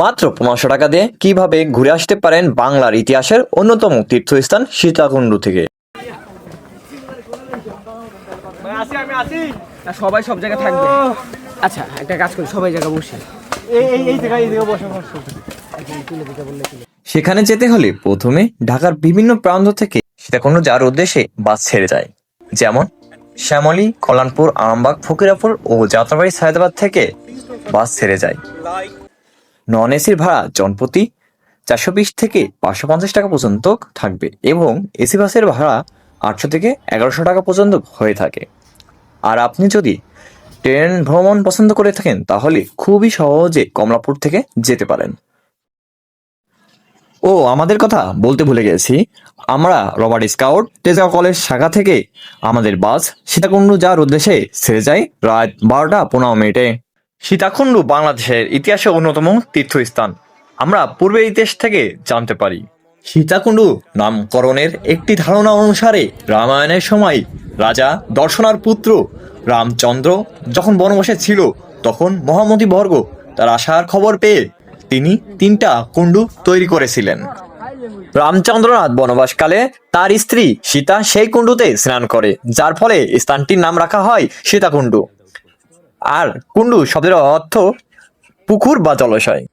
মাত্র পনেরোশো টাকা দিয়ে কীভাবে ঘুরে আসতে পারেন বাংলার ইতিহাসের অন্যতম তীর্থস্থান সীতাকুণ্ড থেকে। আসি আমি আসি। না সবাই সব জায়গায় থাকবে। আচ্ছা একটা কাজ করি সবাই জায়গায় বসে। এই এই এই জায়গায় এই জায়গায় বসে বসে। সেখানে যেতে হলে প্রথমে ঢাকার বিভিন্ন প্রান্ত থেকে সীতাকুণ্ড যাওয়ার উদ্দেশ্যে বাস ছেড়ে যায়। যেমন শ্যামলী কল্যাণপুর আরামবাগ ফকিরাপুর ও যাত্রাবাড়ি সায়দাবাদ থেকে বাস ছেড়ে যায়। নন এসির ভাড়া জনপ্রতি চারশো বিশ থেকে পাঁচশো পঞ্চাশ টাকা পর্যন্ত থাকবে এবং এসি বাসের ভাড়া আটশো থেকে এগারোশো টাকা পর্যন্ত হয়ে থাকে। আর আপনি যদি ট্রেন ভ্রমণ পছন্দ করে থাকেন, তাহলে খুবই সহজে কমলাপুর থেকে যেতে পারেন। ও, আমাদের কথা বলতে ভুলে গেছি। আমরা রবার্ট স্কাউট, তেজগাঁও কলেজ শাখা থেকে আমাদের বাস সীতাকুণ্ড যাওয়ার উদ্দেশ্যে ছেড়ে যায় রাত বারোটা পনেরো মিনিটে। সীতাকুণ্ড বাংলাদেশের ইতিহাসে অন্যতম তীর্থস্থান। আমরা পূর্বের ইতিহাস থেকে জানতে পারি। সীতাকুণ্ড নামকরণের একটি ধারণা অনুসারে রামায়ণের সময় রাজা দর্শনার পুত্র রামচন্দ্র যখন বনবাসে ছিল, তখন মহামতি বর্গ তার আসার খবর পেয়ে তিনি তিনটা কুণ্ডু তৈরি করেছিলেন। রামচন্দ্রনাথ বনবাসকালে তার স্ত্রী সীতা সেই কুণ্ডুতে স্নান করে, যার ফলে স্থানটির নাম রাখা হয় সীতাকুণ্ডু। আর কুণ্ডু শব্দের অর্থ পুকুর বা জলাশয়।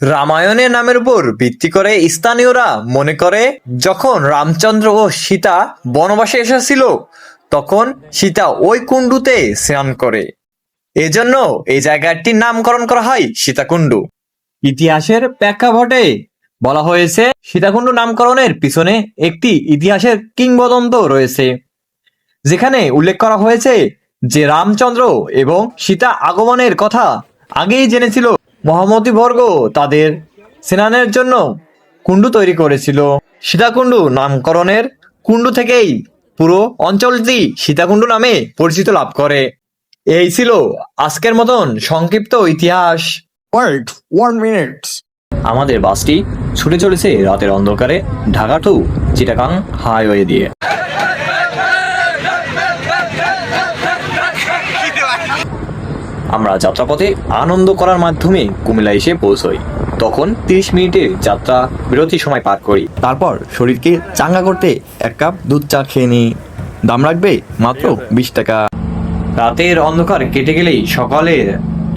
রামায়ণের নামের উপর ভিত্তি করে স্থানীয়রা মনে করে, যখন রামচন্দ্র ও সীতা বনবাসে এসেছিল, তখন সীতা ওই কুণ্ডুতে স্নান করে। এজন্য এই জায়গাটির নামকরণ করা হয় সীতাকুণ্ডু। ইতিহাসের প্রেক্ষাপটে বলা হয়েছে, সীতাকুণ্ড নামকরণের পিছনে একটি ইতিহাসের কিংবদন্ত রয়েছে। যেখানে উল্লেখ করা হয়েছে যে রামচন্দ্র এবং সীতা আগমনের কথা আগেই জেনেছিল মহামতি বর্গ তাদের স্নানের জন্য কুণ্ডু তৈরি করেছিল। সীতাকুণ্ডু নামকরণের কুণ্ডু থেকেই পুরো অঞ্চলটি সীতাকুণ্ডু নামে পরিচিত লাভ করে। এই ছিল আজকের মতন সংক্ষিপ্ত ইতিহাস। Wait, one minute. আমাদের বাসটি ছুটে চলেছে রাতের অন্ধকারে ঢাকা টু চিটাগাং হাইওয়ে দিয়ে। আমরা যাত্রাপথে আনন্দ করার মাধ্যমে কুমিল্লা এসে পৌঁছই। তখন তিরিশ মিনিটের যাত্রা বিরতি সময় পার করি। তারপর শরীরকে চাঙ্গা করতে এক কাপ দুধ চা খেয়ে নিই। দাম রাখবে মাত্র বিশ টাকা। রাতের অন্ধকার কেটে গেলেই সকালে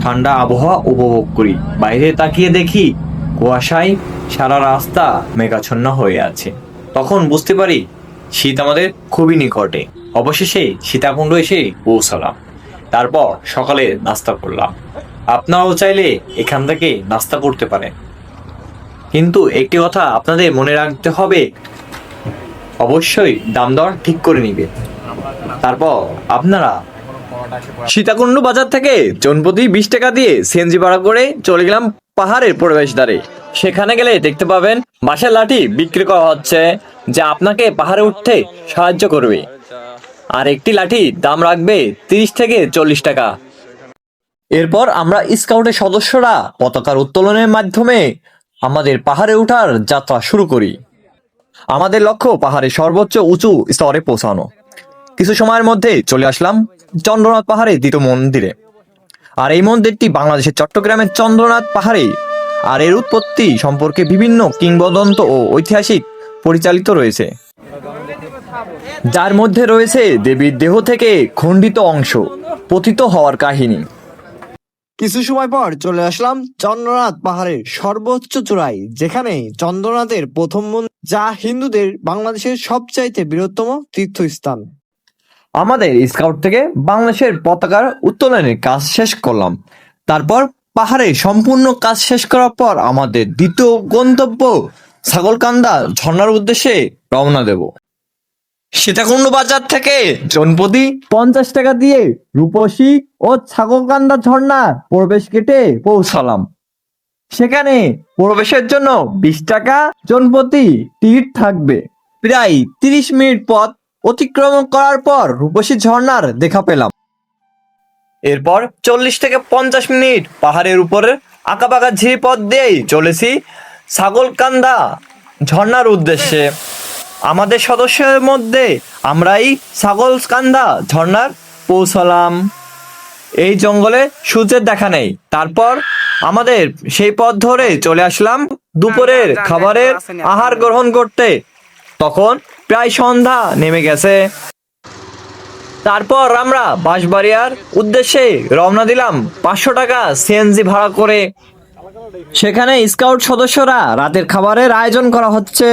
ঠান্ডা আবহাওয়া উপভোগ করি। বাইরে তাকিয়ে দেখি কুয়াশায় সারা রাস্তা মেঘাচ্ছন্ন হয়ে আছে। তখন বুঝতে পারি শীত আমাদের খুবই নিকটে। অবশেষে সীতাকুণ্ড এসে পৌঁছালাম। তারপর সকালে নাস্তা করলাম। আপনারাও চাইলে এখান থেকে নাস্তা করতে পারেন। কিন্তু একটি কথা আপনাদের মনে রাখতে হবে, অবশ্যই দাম দর ঠিক করে নিবে। তারপর আপনারা সীতাকুণ্ড বাজার থেকে জনপ্রতি বিশ টাকা দিয়ে সিএনজি ভাড়া করে চলে গেলাম পাহাড়ের প্রবেশদ্বারে সেখানে গেলে দেখতে পাবেন বাঁশের লাঠি বিক্রি করা হচ্ছে, যা আপনাকে পাহাড়ে উঠতে সাহায্য করবে। আর একটি লাঠি দাম রাখবে তিরিশ থেকে চল্লিশ টাকা। এরপর আমরা স্কাউটের সদস্যরা পতাকার উত্তোলনের মাধ্যমে আমাদের পাহাড়ে ওঠার যাত্রা শুরু করি। আমাদের লক্ষ্য পাহাড়ে সর্বোচ্চ উঁচু স্তরে পৌঁছানো। কিছু সময়ের মধ্যে চলে আসলাম চন্দ্রনাথ পাহাড়ে দ্বিতীয় মন্দিরে। আর এই মন্দিরটি বাংলাদেশের চট্টগ্রামের চন্দ্রনাথ পাহাড়ে। আর এর উৎপত্তি সম্পর্কে বিভিন্ন কিংবদন্ত ও ঐতিহাসিক পরিচালিত রয়েছে। যার মধ্যে রয়েছে দেবীর দেহ থেকে খণ্ডিত অংশ পতিত হওয়ার কাহিনী। কিছু সময় পর চলে আসলাম চন্দ্রনাথ পাহাড়ের সর্বোচ্চ চূড়ায় যেখানে চন্দ্রনাথের প্রথম মন্দির যা হিন্দুদের বাংলাদেশের সবচাইতে বৃহত্তম তীর্থস্থান। আমাদের স্কাউট থেকে বাংলাদেশের পতাকার উত্তোলনের কাজ শেষ করলাম। তারপর পাহাড়ে সম্পূর্ণ কাজ শেষ করার পর আমাদের দ্বিতীয় গন্তব্য ছাগলকান্দা ঝর্ণার উদ্দেশ্যে রওনা দেব। সীতাকুণ্ড বাজার থেকে? জনপতি পঞ্চাশ টাকা দিয়ে রূপসী ও ছাগলকান্দা ঝর্ণা প্রবেশ কেটে পৌঁছালাম। সেখানে প্রবেশের জন্য বিশ টাকা জনপতি টিকিট থাকবে। প্রায় তিরিশ মিনিট পথ অতিক্রম করার পর রূপসী ঝর্ণার দেখা পেলাম। এরপর চল্লিশ থেকে পঞ্চাশ মিনিট পাহাড়ের উপরে আঁকাবাঁকা ঝিরি পথ দিয়েই চলেছি ছাগলকান্দা ঝর্ণার উদ্দেশ্যে। আমাদের সদস্যের মধ্যে আমরাই ছাগলকান্দা ঝর্ণার পৌঁছালাম। এই জঙ্গলে সূর্যের দেখা নেই। তারপর আমাদের সেই পথ ধরে চলে আসলাম দুপুরের না, খাবারের আহার গ্রহণ করতে। তখন প্রায় সন্ধ্যা নেমে গেছে। তারপর আমরা বাঁশবাড়িয়ার উদ্দেশ্যে রওনা দিলাম পাঁচশো টাকা সিএনজি ভাড়া করে। সেখানে স্কাউট সদস্যরা রাতের খাবারের আয়োজন করা হচ্ছে।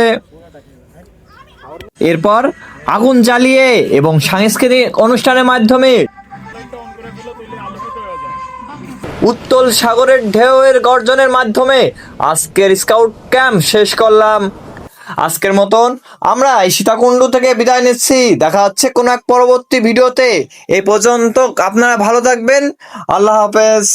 এরপর আগুন জ্বালিয়ে এবং সাংস্কৃতিক অনুষ্ঠানের মাধ্যমে উত্তল সাগরের ঢেউয়ের গর্জনের মাধ্যমে আজকের স্কাউট ক্যাম্প শেষ করলাম। আজকের মতন আমরা এই সীতাকুণ্ড থেকে বিদায় নিচ্ছি। দেখা হচ্ছে কোনো এক পরবর্তী ভিডিওতে। এ পর্যন্ত আপনারা ভালো থাকবেন। আল্লাহ হাফেজ।